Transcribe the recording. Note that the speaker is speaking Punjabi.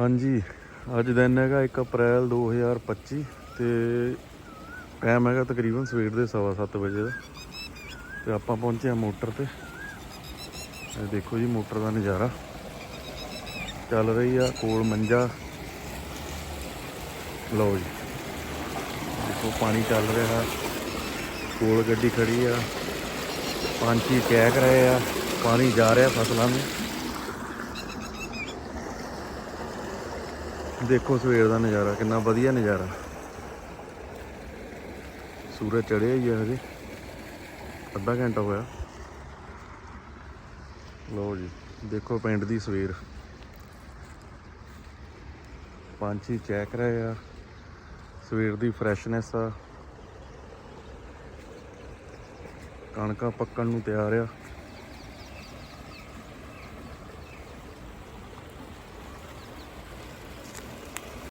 ਹਾਂਜੀ, ਅੱਜ ਦਿਨ ਹੈਗਾ 1 ਅਪ੍ਰੈਲ 2025 ਤੇ ਟਾਈਮ ਹੈਗਾ ਤਕਰੀਬਨ ਸਵੇਰ ਦੇ 7:30 ਵਜੇ ਦਾ। ਤੇ ਆਪਾਂ ਪਹੁੰਚੇ ਆ ਮੋਟਰ ਤੇ। ਇਹ ਦੇਖੋ ਜੀ ਮੋਟਰ ਦਾ ਨਜ਼ਾਰਾ। ਚੱਲ ਰਹੀ ਆ ਕੋਲ ਮੰਜਾ। ਲਓ ਜੀ। ਦੇਖੋ ਪਾਣੀ ਚੱਲ ਰਿਹਾ ਕੋਲ ਗੱਡੀ ਖੜੀ ਆ। ਪੰਛੀ ਚਹਿਕ ਰਹੇ ਆ, ਪਾਣੀ ਜਾ ਰਿਹਾ ਫਸਲਾਂ ਨੂੰ। ਦੇਖੋ ਸਵੇਰ ਦਾ ਨਜ਼ਾਰਾ, ਕਿੰਨਾ ਵਧੀਆ ਨਜ਼ਾਰਾ। ਸੂਰਜ ਚੜ੍ਹਿਆ ਹੀ ਆ ਹਜੇ। ਅੱਧਾ ਘੰਟਾ ਹੋਇਆ। ਲਓ ਜੀ, ਦੇਖੋ ਪਿੰਡ ਦੀ ਸਵੇਰ। ਪੰਛੀ ਚਹਿਕ ਰਹੇ ਆ। ਸਵੇਰ ਦੀ ਫਰੈਸ਼ਨੈਸ ਆ। ਕਣਕਾਂ ਪੱਕਣ ਨੂੰ ਤਿਆਰ ਆ।